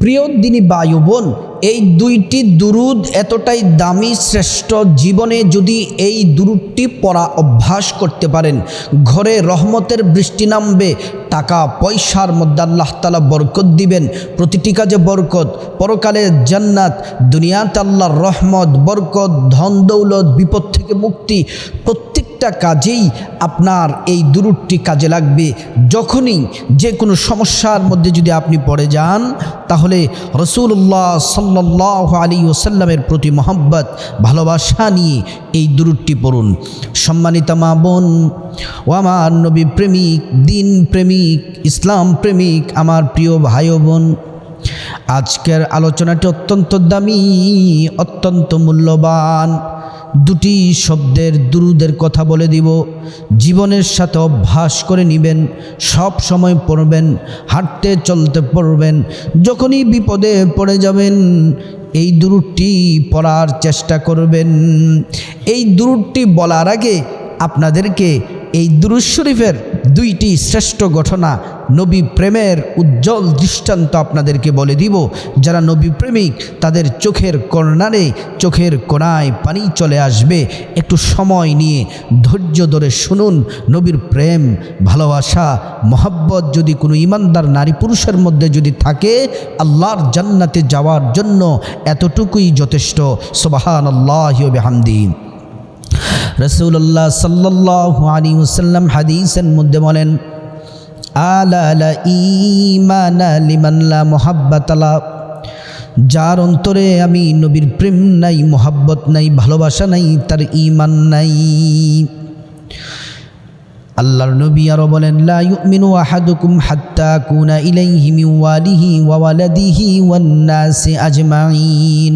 প্রিয় দিনী বায়ু বোন, এই দুইটি দুরুদ এতটাই দামি শ্রেষ্ঠ জীবনে যদি এই দুরুদটি পড়া অভ্যাস করতে পারেন। ঘরে রহমতের বৃষ্টি নামবে, টাকা পয়সার মধ্যে আল্লাহ তালা বরকত দিবেন। প্রতিটি কাজে বরকত, পরকালে জান্নাত, দুনিয়াতে আল্লাহর রহমত, বরকত ধন দৌলত বিপদ থেকে মুক্তি প্রত্যেকটা কাজেই আপনার এই দুরুদটি কাজে লাগবে। যখনই যে কোনো সমস্যার মধ্যে যদি আপনি পড়ে যান, তাহলে রসুল্লাহ সাল্লাহ আলী ওসাল্লামের প্রতি মোহাব্বত, ভালোবাসা নিয়ে এই দুরুদটি পড়ুন। সম্মানিতা মা বোন, ও আমার নবী প্রেমিক, দিন প্রেমিক, ইসলাম প্রেমিক, আমার প্রিয় ভাই বোন, আজকের আলোচনাটি অত্যন্ত দামি, অত্যন্ত মূল্যবান। দুটি শব্দের দুরুদের কথা বলে দিব। জীবনের সাথে অভ্যাস করে নেবেন, সব সময় পড়বেন, হাঁটতে চলতে পড়বেন, যখনই বিপদে পড়ে যাবেন, এই দুরুটি পড়ার চেষ্টা করবেন। এই দুরুটি বলার আগে আপনাদেরকে এই দুরুদ শরীফের দুইটি শ্রেষ্ঠ ঘটনা নবী প্রেমের উজ্জ্বল দৃষ্টান্ত আপনাদেরকে বলে দিব। যারা নবী প্রেমিক, তাদের চোখের কর্নারে চোখের কোনায় পানি চলে আসবে। একটু সময় নিয়ে ধৈর্য ধরে শুনুন নবীর প্রেম, ভালোবাসা, মহাব্বত যদি কোনো ইমানদার নারী পুরুষের মধ্যে যদি থাকে, আল্লাহর জান্নাতে যাওয়ার জন্য এতটুকুই যথেষ্ট। সোবাহান আল্লাহ হামদিন রসুল্লাহ সাল্লাহ আলী ওসাল্লাম হাদিসের মধ্যে বলেন, আলা ইমান লিমান্লা মোহাব্বাতালা যার অন্তরে আমি নবীর প্রেম নাই, মোহাব্বত নাই, ভালোবাসা নাই, তার ইমান নাই। আল্লাহর নবী আরও বলেন, লা ইউমিনু হাত্তা কুনা ইলাইহি মিন ওয়ালিহি ওয়ালাদিহি ওয়ান নাসি আজমাইন।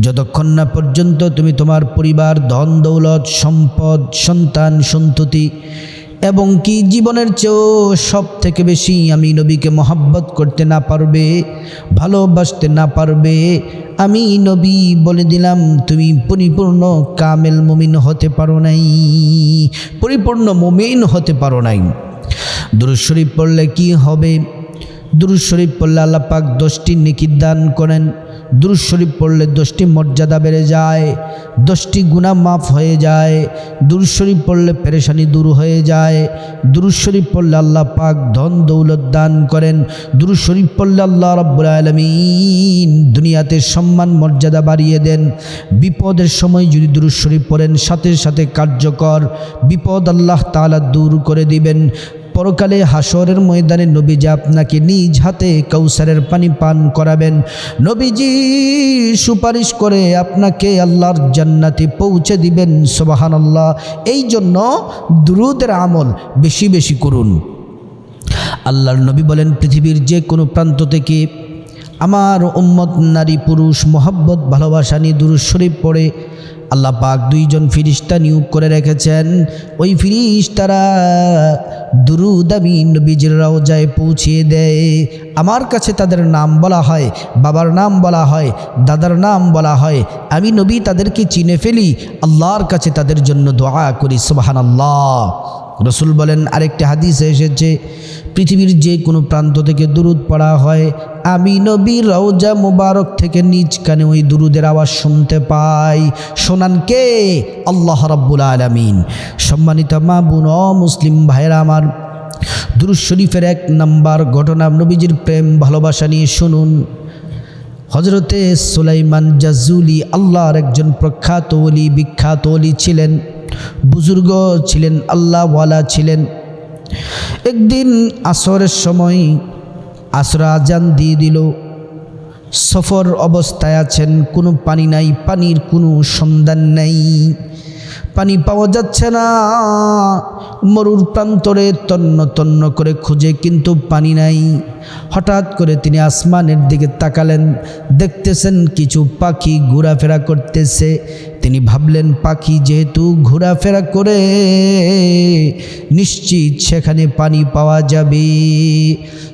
যতক্ষণ না পর্যন্ত তুমি তোমার পরিবার, ধন, দৌলত, সম্পদ, সন্তান, সন্ততি এবং কি জীবনের চেয়েও সব থেকে বেশি আমি নবীকে মহাব্বত করতে না পারবে, ভালোবাসতে না পারবে, আমি নবী বলে দিলাম, তুমি পরিপূর্ণ কামেল মুমিন হতে পারো নাই, পরিপূর্ণ মুমিন হতে পারো নাই। দুরুদ শরীফ পড়লে কি হবে? দুরুদ শরীফ পড়লে আল্লাহ পাক দশটি নেকি দান করেন। দুরুদ শরীফ পড়লে দশটি মর্যাদা বেড়ে যায়, দশটি গুণা মাফ হয়ে যায়। দুরুদ শরীফ পড়লে পেরেশানি দূর হয়ে যায়। দুরুদ শরীফ পড়লে আল্লাহ পাক ধন দৌলত দান করেন। দুরুদ শরীফ পড়লে আল্লাহ রব্বুল আলমিন দুনিয়াতে সম্মান, মর্যাদা বাড়িয়ে দেন। বিপদের সময় যদি দুরুদ শরীফ পড়েন, সাথে সাথে কার্যকর বিপদ আল্লাহ তাআলা দূর করে দিবেন। পরকালে হাসরের ময়দানে নবীজি আপনাকে নিজ হাতে কৌসারের পানি পান করাবেন। নবীজি সুপারিশ করে আপনাকে আল্লাহর জান্নাতে পৌঁছে দিবেন সোবাহান আল্লাহ এই জন্য দ্রুতের আমল বেশি বেশি করুন। আল্লাহর নবী বলেন, পৃথিবীর যে কোনো প্রান্ত থেকে আমার উম্মত নারী, পুরুষ, মোহাব্বত, ভালোবাসা নিয়ে দুরুজ শরীফ পড়ে, আল্লাহ পাক দুইজন ফিরিস্তা নিয়োগ করে রেখেছেন। ওই ফিরিস্তারা দুরুদামি নবীজির রওজায় পৌঁছিয়ে দেয়। আমার কাছে তাদের নাম বলা হয়, বাবার নাম বলা হয়, দাদার নাম বলা হয়। আমি নবী তাদেরকে চিনে ফেলি, আল্লাহর কাছে তাদের জন্য দোয়া করি সুবাহান আল্লাহ রসুল বলেন, আরেকটি হাদিসে এসেছে পৃথিবীর যে কোনো প্রান্ত থেকে দুরুদ পড়া হয়। আমি নবী রওজা মুবারক থেকে নিজ কানে ওই দুরুদের আওয়াজ শুনতে পাই। শোনান কে? আল্লাহ রাব্বুল আলমিন। সম্মানিত মা বোন মুসলিম ভাইরা আমার। দুরুদ শরীফের এক নাম্বার ঘটনা নবীজির প্রেম ভালোবাসা নিয়ে শুনুন। হজরতে সুলাইমান জাজুলি আল্লাহর একজন প্রখ্যাত অলি বিখ্যাত অলি ছিলেন। বুজুর্গ ছিলেন, আল্লাহওয়ালা ছিলেন। একদিন আসরের সময় আসরা আজান দিয়ে দিল। সফর অবস্থায় আছেন, কোনো পানি নাই, পানির কোনো সন্ধান নেই। পানি পাওয়া যাচ্ছে না। মরুর প্রান্তরে তন্ন তন্ন করে খুঁজে, কিন্তু পানি নাই। হঠাৎ করে তিনি আসমানের দিকে তাকালেন, দেখতেছেন কিছু পাখি ঘোরাফেরা করতেছে। তিনি ভাবলেন, পাখি যেহেতু ঘোরাফেরা করে, নিশ্চিত সেখানে পানি পাওয়া যাবে।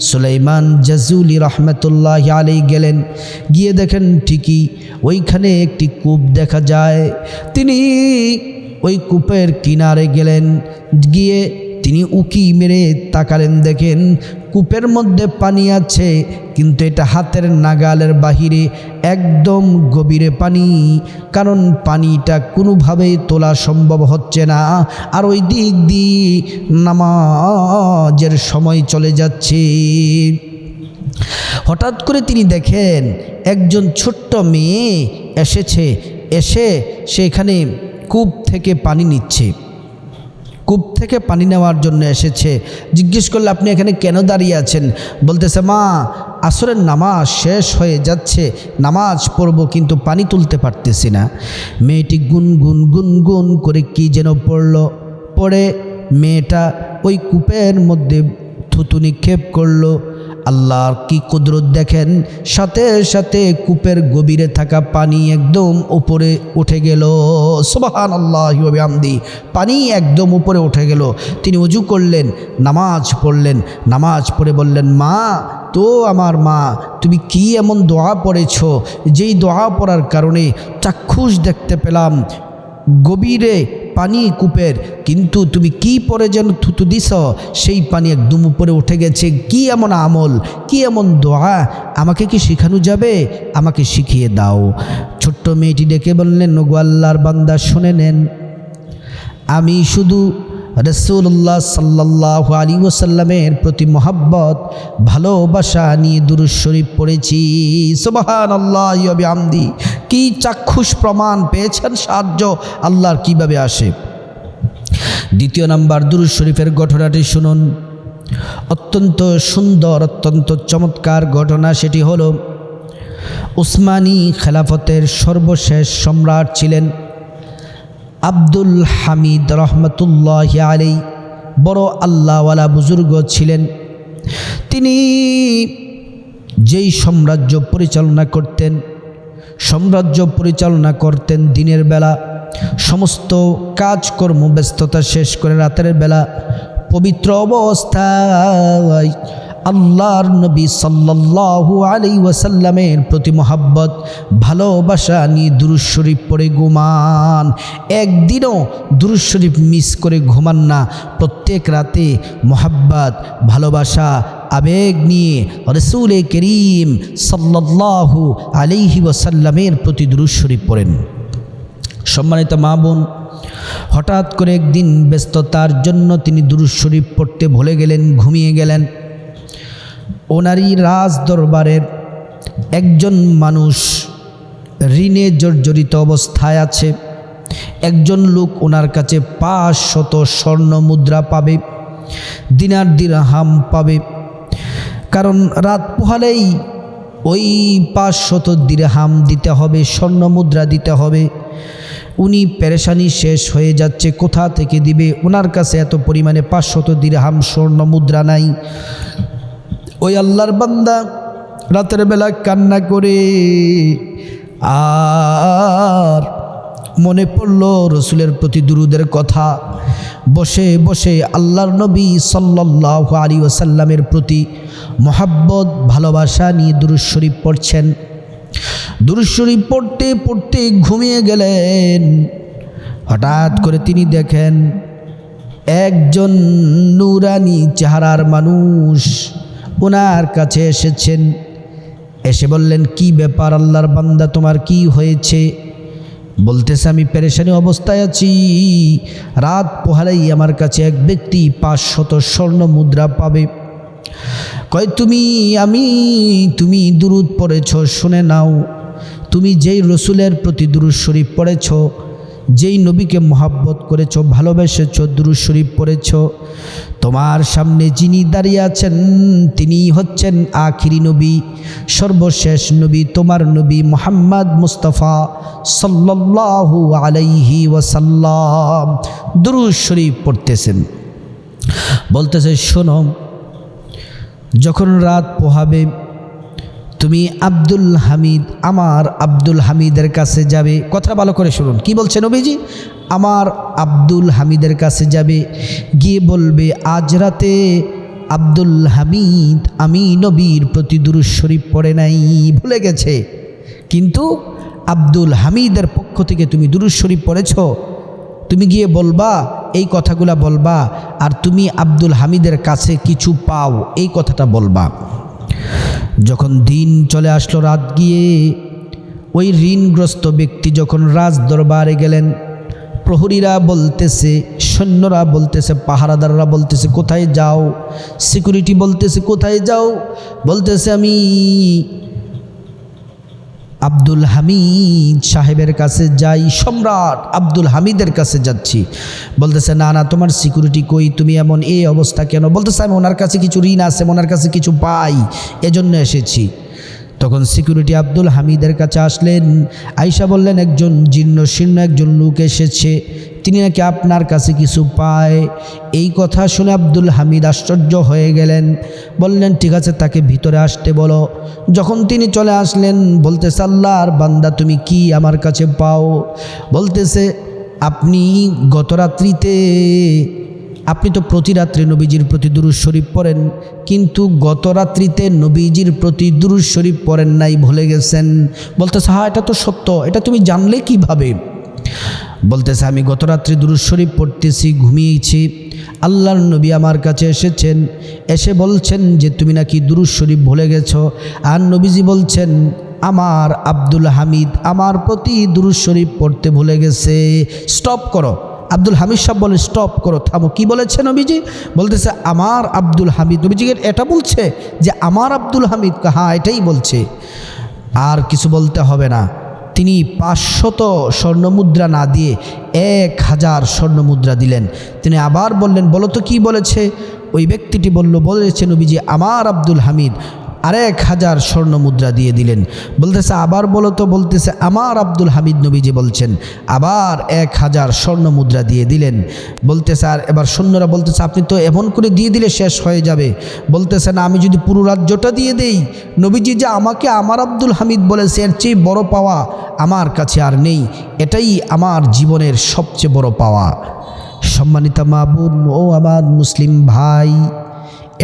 সুলাইমান জাজুলি রহমতুল্লাহ আলাই গেলেন। গিয়ে দেখেন ঠিকই ওইখানে একটি কূপ দেখা যায়। তিনি ওই কূপের কিনারে গেলেন। গিয়ে তিনি উকি মেরে তাকালেন, দেখেন কূপের মধ্যে পানি আছে, কিন্তু এটা হাতের নাগালের বাহিরে একদম গভীরে পানি, কারণ পানিটা কোনোভাবেই তোলা সম্ভব হচ্ছে না। আর ওই দিক দিয়ে নামাজের সময় চলে যাচ্ছে। হঠাৎ করে তিনি দেখেন, একজন ছোট্ট মেয়ে এসেছে, এসে সেখানে কূপ থেকে পানি নিচ্ছে। কূপ থেকে পানি নেওয়ার জন্য এসেছে। জিজ্ঞেস করলে, আপনি এখানে কেন দাঁড়িয়ে আছেন? বলতেছে, মা, আসরের নামাজ শেষ হয়ে যাচ্ছে। নামাজ পড়ব, কিন্তু পানি তুলতে পারতেছি না। মেয়েটি গুন গুন গুন গুন করে কি যেন পড়ল। পড়ে মেয়েটা ওই কূপের মধ্যে থুতু নিক্ষেপ করল। আল্লাহর কি কুদরত দেখেন? সাথে সাথে কূপের গভীরে থাকা পানি একদম উপরে উঠে গেল। সোবাহান আল্লাহ আমদি পানি একদম উপরে উঠে গেল। তিনি উজু করলেন, নামাজ পড়লেন, নামাজ পড়ে বললেন, মা, তো আমার মা, তুমি কি এমন দোয়া পড়েছ? যেই দোয়া পড়ার কারণে চাক্ষুষ দেখতে পেলাম। গভীরে পানি কূপের। কিন্তু তুমি কি পরে যেন থুতু দিস সেই পানি একদম উপরে উঠে গেছে। কি এমন আমল, কি এমন দোয়া? আমাকে কি শেখানো যাবে? আমাকে শিখিয়ে দাও। ছোট্ট মেয়েটি ডেকে বললেন নগু আল্লাহর বান্দা, শুনে নেন। আমি শুধু রসুল্লাহ সাল্লাহ আলী ওসাল্লামের প্রতি মোহাব্বত, ভালোবাসা নিয়ে দুরুজ শরীফ পড়েছি। সোবাহান আল্লাহ আমদি কি চাক্ষুষ প্রমাণ পেয়েছেন সাহায্য আল্লাহর কীভাবে আসে? দ্বিতীয় নাম্বার দুরুজ শরীফের ঘটনাটি শুনুন। অত্যন্ত সুন্দর, অত্যন্ত চমৎকার ঘটনা সেটি হল, উসমানী খেলাফতের সর্বশেষ সম্রাট ছিলেন। আব্দুল হামিদ রহমতুল্লাহ আলী বড় আল্লাহওয়ালা বুজুর্গ ছিলেন। তিনি যেই সাম্রাজ্য পরিচালনা করতেন, সাম্রাজ্য পরিচালনা করতেন দিনের বেলা, সমস্ত কাজকর্ম ব্যস্ততা শেষ করে রাতের বেলা, পবিত্র অবস্থায় আল্লাহর নবী সাল্লাল্লাহু আলী ওয়াসাল্লামের প্রতি মোহাব্বত, ভালোবাসা নিয়ে দুরুজ শরীফ পড়ে ঘুমান। একদিনও দুরুজ শরীফ মিস করে ঘুমান না। প্রত্যেক রাতে মোহাব্বত, ভালোবাসা, আবেগ নিয়ে রসুলে করিম সাল্লাল্লাহু আলিহি ওয়াসাল্লামের প্রতি দুরুজ শরীফ পড়েন। সম্মানিত মা বোন, হঠাৎ করে একদিন ব্যস্ততার জন্য তিনি দুরুজ শরীফ পড়তে ভুলে গেলেন, ঘুমিয়ে গেলেন। ওনারই রাজ দরবারের একজন মানুষ ঋণে জর্জরিত অবস্থায় আছে। একজন লোক ওনার কাছে পাঁচ শত স্বর্ণ মুদ্রা পাবে, দিনার দিরহাম পাবে। কারণ রাত পোহালেই ওই পাঁচ শত দিরহাম দিতে হবে, স্বর্ণ মুদ্রা দিতে হবে। উনি পেরেশানি শেষ হয়ে যাচ্ছে, কোথা থেকে দিবে? ওনার কাছে এত পরিমাণে পাঁচশত দিরহাম স্বর্ণ মুদ্রা নাই। ওই আল্লাহর বান্দা রাতের বেলা কান্না করে, আর মনে পড়ল রসুলের প্রতি দুরুদের কথা। বসে বসে আল্লাহর নবী সাল্লাহ আলী ওসাল্লামের প্রতি মহাব্বত, ভালোবাসা নিয়ে দুরুজ শরীফ পড়ছেন। দুরুজ শরীফ পড়তে পড়তে ঘুমিয়ে গেলেন। হঠাৎ করে তিনি দেখেন, একজন নুরানি চেহারার মানুষ ওনার কাছে এসেছেন। এসে বললেন, কি ব্যাপার আল্লাহর বান্দা, তোমার কি হয়েছে? বলতেছে, আমি পেরেশানি অবস্থায় আছি। রাত পোহালেই আমার কাছে এক ব্যক্তি পাঁচ শত স্বর্ণ মুদ্রা পাবে। কয়, তুমি, আমি, তুমি দুরুদ পড়েছ, শুনে নাও। তুমি যেই রসুলের প্রতি দুরুদ শরীফ পড়েছ যেই নবীকে মহাব্বত করেছ, ভালোবেসেছ, দুরুদ শরীফ পড়েছ, তোমার সামনে যিনি দাঁড়িয়ে আছেন, তিনি হচ্ছেন আখিরি নবী, সর্বশেষ নবী, তোমার নবী মোহাম্মদ মুস্তফা সাল্লাল্লাহু আলাইহি ওয়াসাল্লাম। দুরুদ শরীফ পড়তেছেন। বলতেছে, শোনো, যখন রাত পোহাবে তুমি আব্দুল হামিদ, আমার আব্দুল হামিদের কাছে যাবে। কথা ভালো করে শুনুন। কি বলছে নবীজি? আমার আব্দুল হামিদের কাছে যাবে। গিয়ে বলবে, আজ রাতে আব্দুল হামিদ আমি নবীর প্রতি শরীফ পড়ে নাই। ভুলে গেছে। কিন্তু আব্দুল হামিদের পক্ষ থেকে তুমি শরীফ পড়েছ। তুমি গিয়ে বলবা, এই কথাগুলা বলবা আর তুমি আব্দুল হামিদের কাছে কিছু পাও। এই কথাটা বলবা। যখন দিন চলে আসলো, রাত গিয়ে ওই ঋণগ্রস্ত ব্যক্তি যখন রাজ দরবারে গেলেন, প্রহরীরা বলতেছে, সৈন্যরা বলতেছে, পাহারাদাররা বলতেছে, কোথায় যাও? সিকিউরিটি বলতেছে, কোথায় যাও? বলতেছে, আমি আব্দুল হামিদ সাহেবের কাছে যাই, সম্রাট আব্দুল হামিদের কাছে যাচ্ছি। বলতেছে, না না, তোমার সিকিউরিটি কই? তুমি এমন এই অবস্থা কেন? বলতেছে, আমি ওনার কাছে কিছু ঋণ আছে ওনার কাছে কিছু পাই। এজন্য এসেছি। তখন সিকিউরিটি আব্দুল হামিদের কাছে আসলেন। আইসা বললেন, একজন জীর্ণ শীর্ণ একজন লোক এসেছে, তিনি নাকি আপনার কাছে কিছু পায়? এই কথা শুনে আব্দুল হামিদ আশ্চর্য হয়ে গেলেন। বললেন, ঠিক আছে, তাকে ভিতরে আসতে বলো। যখন তিনি চলে আসলেন, বলতেছে আল্লাহর বান্দা, তুমি কি আমার কাছে পাও? বলতেছে, আপনি গত রাত্রিতে আপনি তো প্রতি রাত্রে নবীজির প্রতি দুরুজ শরীফ পড়েন, কিন্তু গত রাত্রিতে নবীজির প্রতি দুরুজ শরীফ পড়েন নাই ভুলে গেছেন। বলতেছে হ্যাঁ এটা তো সত্য, এটা তুমি জানলে কীভাবে? বলতেছে, আমি গত রাত্রে দুরুজ শরীফ পড়তেছি, ঘুমিয়েছি। আল্লাহর নবী আমার কাছে এসেছেন, এসে বলছেন যে তুমি নাকি দুরুজ শরীফ ভুলে গেছো। আর নবীজি বলছেন, আমার আব্দুল হামিদ আমার প্রতি দুরুজ শরীফ পড়তে ভুলে গেছে। স্টপ করো। আব্দুল হামিদ সাহেব বলে স্টপ করো, থামো। কি বলেছে নবীজি? বলতেছে, আমার আব্দুল হামিদ। নবীজি এটা বলছে? যে আমার আব্দুল হামিদ? হ্যাঁ এটাই বলছে। আর কিছু বলতে হবে না। তিনি পাঁচশত স্বর্ণমুদ্রা না দিয়ে এক হাজার স্বর্ণমুদ্রা দিলেন। তিনি আবার বললেন, বলো তো কী বলেছে? ওই ব্যক্তিটি বলল, বলেছে নবীজি, আমার আব্দুল হামিদ আরেক হাজার স্বর্ণ মুদ্রা দিয়ে দিলেন। বলতেছে, আবার বলো তো, বলতেছে, আমার আব্দুল হামিদ নবীজি বলছেন, আবার এক হাজার স্বর্ণ মুদ্রা দিয়ে দিলেন। বলতেছে, আর এবার সৈন্যরা বলতেছে, আপনি তো এমন করে দিয়ে দিলে শেষ হয়ে যাবে। বলতেছে, না, আমি যদি পুরো রাজ্যটা দিয়ে দেই, নবীজি যে আমাকে আমার আব্দুল হামিদ বলেছে এর চেয়ে বড় পাওয়া আমার কাছে আর নেই। এটাই আমার জীবনের সবচেয়ে বড় পাওয়া। সম্মানিতা মা বোন ও আমার মুসলিম ভাই,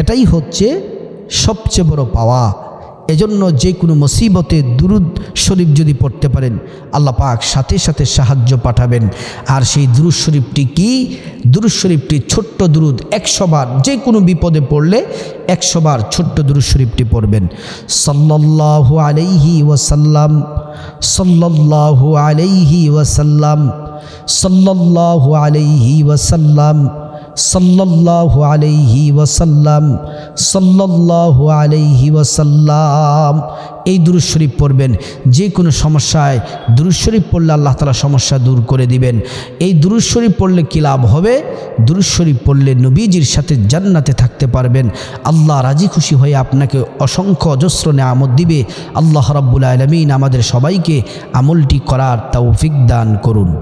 এটাই হচ্ছে সবচেয়ে বড় পাওয়া। এজন্য যে কোনো মুসিবতে দুরুদ শরীফ যদি পড়তে পারেন, আল্লাহ পাক সাথে সাথে সাহায্য পাঠাবেন। আর সেই দুরুদ শরীফটি কি? দুরুদ শরীফটি ছোট্ট দুরুদ, একশো বার যে কোনো বিপদে পড়লে একশো বার ছোট্ট দুরুদ শরীফটি পড়বেন। সাল্লাল্লাহু আলাইহি ওয়াসাল্লাম, সাল্লাল্লাহু আলাইহি ওয়াসাল্লাম, সাল্লাল্লাহু আলাইহি ওয়াসাল্লাম সাল্লাল্লাহু আলাইহি ওয়াসাল্লাম, সাল্লাল্লাহু আলাইহি ওয়াসাল্লাম, এই দুরুদ শরীফ পড়বেন। যে কোনো সমস্যায় দুরুদ শরীফ পড়লে আল্লাহ তালা সমস্যা দূর করে দিবেন। এই দুরুদ শরীফ পড়লে কী লাভ হবে? দুরুদ শরীফ পড়লে নবীজির সাথে জান্নাতে থাকতে পারবেন। আল্লাহ রাজি খুশি হয়ে আপনাকে অসংখ্য অজস্র নেয়ামত দিবে। আল্লাহ রাব্বুল আলমিন আমাদের সবাইকে আমলটি করার তৌফিক দান করুন।